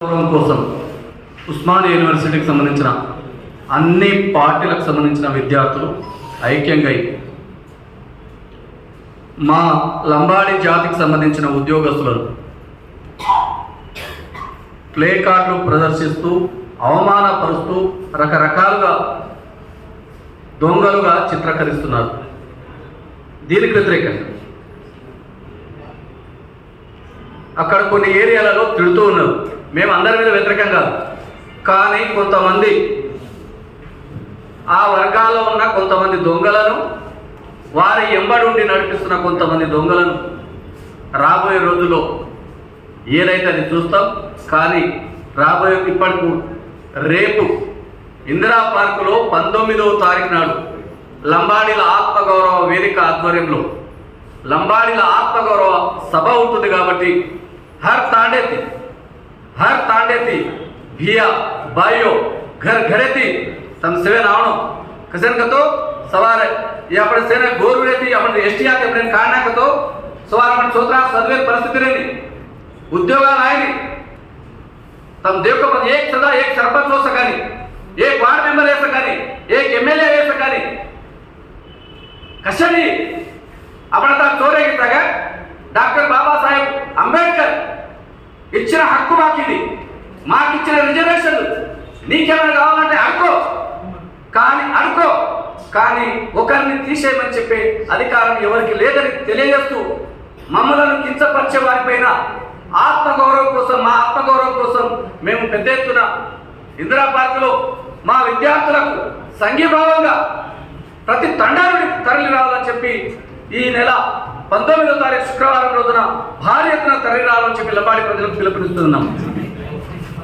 కోసం ఉస్మానియా యూనివర్సిటీకి సంబంధించిన అన్ని పార్టీలకు సంబంధించిన విద్యార్థులు ఐక్యంగా మా లంబాడి జాతికి సంబంధించిన ఉద్యోగస్తులను ప్లే కార్డులు ప్రదర్శిస్తూ అవమానపరుస్తూ రకరకాలుగా దొంగలుగా చిత్రీకరిస్తున్నారు. దీనికి వ్యతిరేకంగా అక్కడ కొన్ని ఏరియాలలో తిడుతూ ఉన్నారు. మేము అందరి మీద వ్యతిరేకం కాదు. కానీ కొంతమంది ఆ వర్గాల్లో ఉన్న కొంతమంది దొంగలను వారి ఎంబడుండి నడిపిస్తున్న కొంతమంది దొంగలను రాబోయే రోజుల్లో ఏదైతే అది చూస్తాం కానీ రాబోయే ఇప్పటికు రేపు ఇందిరా పార్కులో పంతొమ్మిదవ తారీఖు నాడు లంబాడీల ఆత్మగౌరవ వేదిక ఆధ్వర్యంలో లంబాడీల ఆత్మగౌరవ సభ ఉంటుంది కాబట్టి హర్ తాండేతి हर ತಾಂಡೇತಿ भिया बायो घर घरेती ತಮ್ಮ ನಾವನು ಕಸೇನ್ಕತ್ತು ಸವಾರ ಈ આપણે સેને ગોર વિડેતી આપણે એસટી આતે આપણે કાણ નાખતો સવાર આપણે છોતરા સદવે પરિસ્થિતિ રેની ઉદ્યોગા નાયની તમ દેવકો પણ એક સદા એક સરપંચ હો સકાની એક વાર્ડ મેમ્બર હે સકાની એક એમએલએ હે સકાની कशाने आपण आता चोर आहे का डॉक्टर बाबासाहेब ఇచ్చిన హక్కు మాకు ఇది మాకు ఇచ్చిన రిజర్వేషన్ నీకేమైనా కావాలంటే అనుకో కానీ అనుకో కానీ ఒకరిని తీసేయమని చెప్పే అధికారం ఎవరికి లేదని తెలియజేస్తూ మమ్మలను కించపరిచే వారిపైన ఆత్మగౌరవం కోసం మా ఆత్మగౌరవం కోసం మేము పెద్ద ఎత్తున ఇందిరా పార్కులో మా విద్యార్థులకు సంఘీభావంగా ప్రతి తండాలని తరలి రావాలని చెప్పి ఈ నెల పంతొమ్మిదో తారీఖు శుక్రవారం రోజున భారీ ఎత్తున తరలి రావాలని చెప్పి లబాడి ప్రజలకు పిలుపునిస్తున్నాం